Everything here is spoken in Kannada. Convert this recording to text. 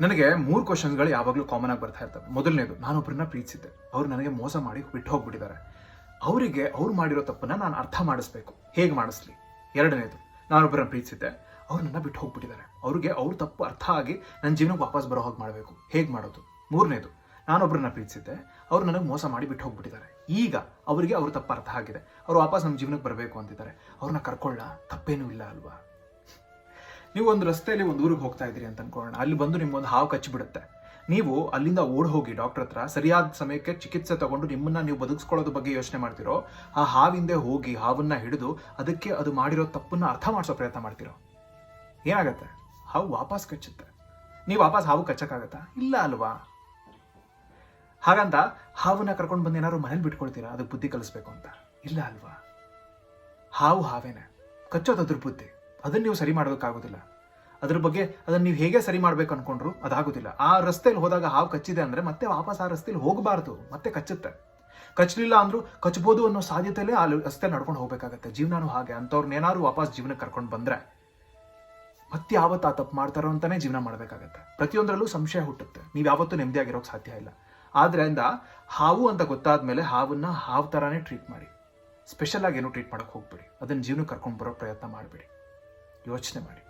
ನನಗೆ ಮೂರು ಕ್ವಶನ್ಸ್ಗಳು ಯಾವಾಗಲೂ ಕಾಮನ್ ಆಗಿ ಬರ್ತಾ ಇರ್ತವೆ. ಮೊದಲನೇದು ನಾನೊಬ್ಬರನ್ನ ಪ್ರೀತಿಸಿದ್ದೆ. ಅವ್ರು ನನಗೆ ಮೋಸ ಮಾಡಿ ಬಿಟ್ಟು ಹೋಗ್ಬಿಟ್ಟಿದ್ದಾರೆ. ಅವರಿಗೆ ಅವ್ರು ಮಾಡಿರೋ ತಪ್ಪನ್ನ ನಾನು ಅರ್ಥ ಮಾಡಿಸ್ಬೇಕು. ಹೇಗೆ ಮಾಡಿಸ್ಲಿ? ಎರಡನೇದು ನಾನೊಬ್ಬರನ್ನ ಪ್ರೀತಿಸಿದ್ದೆ. ಅವ್ರು ನನ್ನ ಬಿಟ್ಟು ಹೋಗ್ಬಿಟ್ಟಿದ್ದಾರೆ. ಅವ್ರಿಗೆ ಅವ್ರ ತಪ್ಪು ಅರ್ಥ ಆಗಿ ನನ್ನ ಜೀವನಕ್ಕೆ ವಾಪಸ್ ಬರೋ ಹಾಗೆ ಮಾಡಬೇಕು. ಹೇಗೆ ಮಾಡೋದು? ಮೂರನೇದು ನಾನೊಬ್ಬರನ್ನ ಪ್ರೀತಿಸಿದ್ದೆ. ಅವ್ರು ನನಗೆ ಮೋಸ ಮಾಡಿ ಬಿಟ್ಟು ಹೋಗ್ಬಿಟ್ಟಿದ್ದಾರೆ. ಈಗ ಅವರಿಗೆ ಅವ್ರ ತಪ್ಪು ಅರ್ಥ ಆಗಿದೆ. ಅವ್ರು ವಾಪಸ್ ನಮ್ಮ ಜೀವನಕ್ಕೆ ಬರಬೇಕು ಅಂತಿದ್ದಾರೆ. ಅವ್ರನ್ನ ಕರ್ಕೊಳ್ಳ, ತಪ್ಪೇನೂ ಇಲ್ಲ ಅಲ್ವಾ? ನೀವು ಒಂದು ರಸ್ತೆಯಲ್ಲಿ ಒಂದು ಊರಿಗೆ ಹೋಗ್ತಾ ಇದ್ದೀರಿ ಅಂತ ಅನ್ಕೊಳ್ಳೋಣ. ಅಲ್ಲಿ ಬಂದು ನಿಮ್ಗೊಂದು ಹಾವು ಕಚ್ಚಿಬಿಡುತ್ತೆ ನೀವು ಅಲ್ಲಿಂದ ಓಡ್ ಹೋಗಿ ಡಾಕ್ಟರ್ ಹತ್ರ ಸರಿಯಾದ ಸಮಯಕ್ಕೆ ಚಿಕಿತ್ಸೆ ತಗೊಂಡು ನಿಮ್ಮನ್ನ ನೀವು ಬದುಕಿಸ್ಕೊಳ್ಳೋದ್ರ ಬಗ್ಗೆ ಯೋಚನೆ ಮಾಡ್ತಿರೋ, ಆ ಹಾವಿಂದೆ ಹೋಗಿ ಹಾವನ್ನ ಹಿಡಿದು ಅದಕ್ಕೆ ಅದು ಮಾಡಿರೋ ತಪ್ಪನ್ನ ಅರ್ಥ ಮಾಡಿಸೋ ಪ್ರಯತ್ನ ಮಾಡ್ತಿರೋ? ಏನಾಗತ್ತೆ? ಹಾವು ವಾಪಸ್ ಕಚ್ಚುತ್ತೆ. ನೀವು ವಾಪಸ್ ಹಾವು ಕಚ್ಚಕ್ಕಾಗತ್ತಾ? ಇಲ್ಲ ಅಲ್ವಾ? ಹಾಗಂತ ಹಾವನ್ನ ಕರ್ಕೊಂಡು ಬಂದು ಏನಾದ್ರು ಮನೇಲಿ ಬಿಟ್ಕೊಳ್ತೀರಾ? ಅದಕ್ಕೆ ಬುದ್ಧಿ ಕಲಿಸ್ಬೇಕು ಅಂತ. ಇಲ್ಲ ಅಲ್ವಾ? ಹಾವು ಹಾವೇನೆ. ಕಚ್ಚೋದು ಅದ್ರ ಬುದ್ಧಿ. ಅದನ್ನ ನೀವು ಸರಿ ಮಾಡೋದಕ್ಕಾಗೋದಿಲ್ಲ ಅದ್ರ ಬಗ್ಗೆ ಅದನ್ನ ನೀವು ಹೇಗೆ ಸರಿ ಮಾಡ್ಬೇಕು ಅನ್ಕೊಂಡ್ರು ಅದಾಗೋದಿಲ್ಲ. ಆ ರಸ್ತೆಯಲ್ಲಿ ಹೋದಾಗ ಹಾವು ಕಚ್ಚಿದೆ ಅಂದರೆ ಮತ್ತೆ ವಾಪಸ್ ಆ ರಸ್ತೆಯಲ್ಲಿ ಹೋಗಬಾರ್ದು, ಮತ್ತೆ ಕಚ್ಚುತ್ತೆ. ಕಚ್ಚಲಿಲ್ಲ ಅಂದ್ರೂ ಕಚ್ಬೋದು ಅನ್ನೋ ಸಾಧ್ಯತೆಯಲ್ಲೇ ಆ ರಸ್ತೆ ನಡ್ಕೊಂಡು ಹೋಗಬೇಕಾಗತ್ತೆ. ಜೀವನನೂ ಹಾಗೆ ಅಂಥವ್ರನ್ನೇನಾದ್ರು ವಾಪಸ್ ಜೀವನಕ್ಕೆ ಕರ್ಕೊಂಡು ಬಂದರೆ ಮತ್ತೆ ಯಾವತ್ತು ಆ ತಪ್ಪು ಮಾಡ್ತಾರೋ ಅಂತಾನೆ ಜೀವನ ಮಾಡಬೇಕಾಗತ್ತೆ. ಪ್ರತಿಯೊಂದರಲ್ಲೂ ಸಂಶಯ ಹುಟ್ಟುತ್ತೆ. ನೀವು ಯಾವತ್ತೂ ನೆಮ್ಮದಿಯಾಗಿರೋಕೆ ಸಾಧ್ಯ ಇಲ್ಲ. ಆದ್ದರಿಂದ ಹಾವು ಅಂತ ಗೊತ್ತಾದ ಮೇಲೆ ಹಾವನ್ನ ಹಾವು ಥರನೇ ಟ್ರೀಟ್ ಮಾಡಿ. ಸ್ಪೆಷಲ್ ಆಗಿ ಏನೂ ಟ್ರೀಟ್ ಮಾಡೋಕ್ಕೆ ಹೋಗ್ಬೇಡಿ. ಅದನ್ನು ಜೀವನಕ್ಕೆ ಕರ್ಕೊಂಡು ಬರೋ ಪ್ರಯತ್ನ ಮಾಡಬೇಡಿ. ಯೋಚನೆ ಮಾಡಿ